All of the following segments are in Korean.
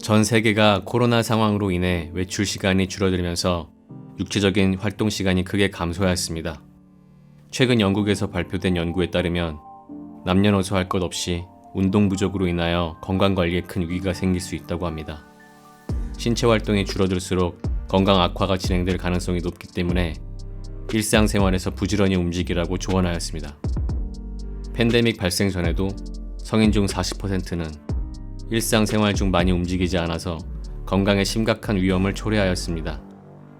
전 세계가 코로나 상황으로 인해 외출 시간이 줄어들면서 육체적인 활동 시간이 크게 감소하였습니다. 최근 영국에서 발표된 연구에 따르면 남녀노소 할 것 없이 운동 부족으로 인하여 건강 관리에 큰 위기가 생길 수 있다고 합니다. 신체 활동이 줄어들수록 건강 악화가 진행될 가능성이 높기 때문에 일상생활에서 부지런히 움직이라고 조언하였습니다. 팬데믹 발생 전에도 성인 중 40%는 일상생활 중 많이 움직이지 않아서 건강에 심각한 위험을 초래하였습니다.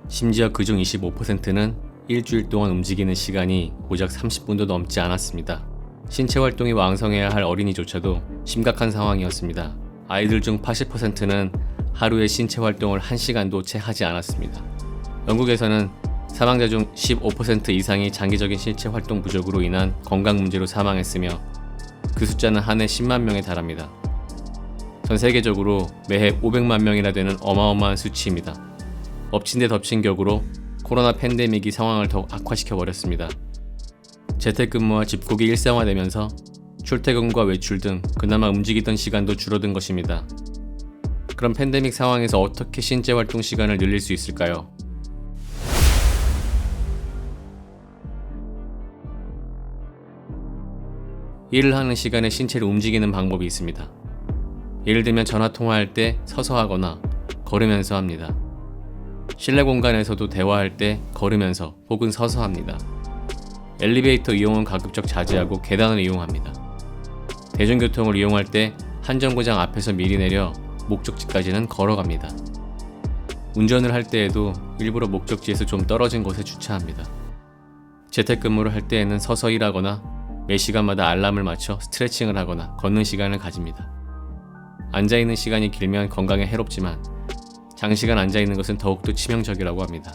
심지어 그중 25%는 일주일 동안 움직이는 시간이 고작 30분도 넘지 않았습니다. 신체 활동이 왕성해야 할 어린이조차도 심각한 상황이었습니다. 아이들 중 80%는 하루에 신체 활동을 1시간도 채 하지 않았습니다. 영국에서는 사망자 중 15% 이상이 장기적인 신체 활동 부족으로 인한 건강 문제로 사망했으며 그 숫자는 한 해 10만 명에 달합니다. 전 세계적으로 매해 500만 명이나 되는 어마어마한 수치입니다. 엎친 데 덮친 격으로 코로나 팬데믹이 상황을 더욱 악화시켜 버렸습니다. 재택근무와 집콕이 일상화되면서 출퇴근과 외출 등 그나마 움직이던 시간도 줄어든 것입니다. 그럼 팬데믹 상황에서 어떻게 신체 활동 시간을 늘릴 수 있을까요? 일을 하는 시간에 신체를 움직이는 방법이 있습니다. 예를 들면 전화 통화할 때 서서 하거나 걸으면서 합니다. 실내 공간에서도 대화할 때 걸으면서 혹은 서서 합니다. 엘리베이터 이용은 가급적 자제하고 계단을 이용합니다. 대중교통을 이용할 때 한 정거장 앞에서 미리 내려 목적지까지는 걸어갑니다. 운전을 할 때에도 일부러 목적지에서 좀 떨어진 곳에 주차합니다. 재택근무를 할 때에는 서서 일하거나 매 시간마다 알람을 맞춰 스트레칭을 하거나 걷는 시간을 가집니다. 앉아있는 시간이 길면 건강에 해롭지만 장시간 앉아있는 것은 더욱더 치명적이라고 합니다.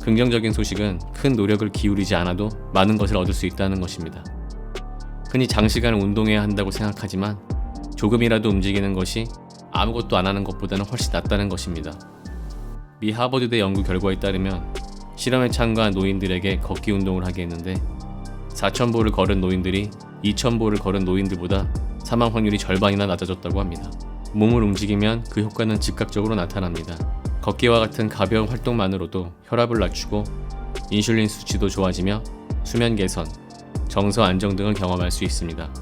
긍정적인 소식은 큰 노력을 기울이지 않아도 많은 것을 얻을 수 있다는 것입니다. 흔히 장시간 운동해야 한다고 생각하지만 조금이라도 움직이는 것이 아무것도 안 하는 것보다는 훨씬 낫다는 것입니다. 미 하버드대 연구 결과에 따르면 실험에 참가한 노인들에게 걷기 운동을 하게 했는데 4,000보를 걸은 노인들이 2,000보를 걸은 노인들보다 사망 확률이 절반이나 낮아졌다고 합니다. 몸을 움직이면 그 효과는 즉각적으로 나타납니다. 걷기와 같은 가벼운 활동만으로도 혈압을 낮추고 인슐린 수치도 좋아지며 수면 개선, 정서 안정 등을 경험할 수 있습니다.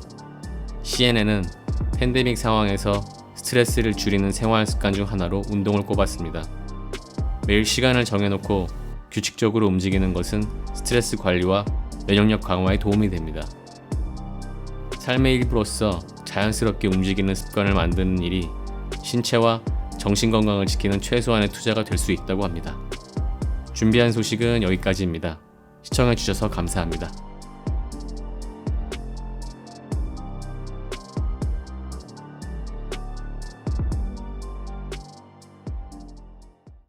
CNN은 팬데믹 상황에서 스트레스를 줄이는 생활 습관 중 하나로 운동을 꼽았습니다. 매일 시간을 정해놓고 규칙적으로 움직이는 것은 스트레스 관리와 면역력 강화에 도움이 됩니다. 삶의 일부로서 자연스럽게 움직이는 습관을 만드는 일이 신체와 정신 건강을 지키는 최소한의 투자가 될 수 있다고 합니다. 준비한 소식은 여기까지입니다. 시청해주셔서 감사합니다.